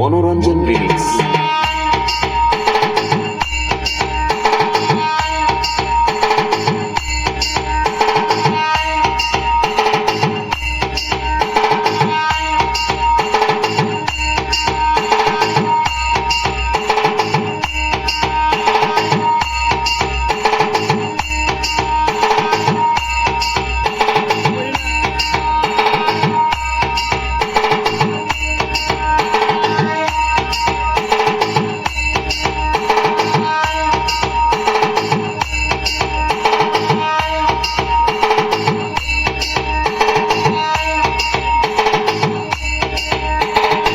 Manoranjan remix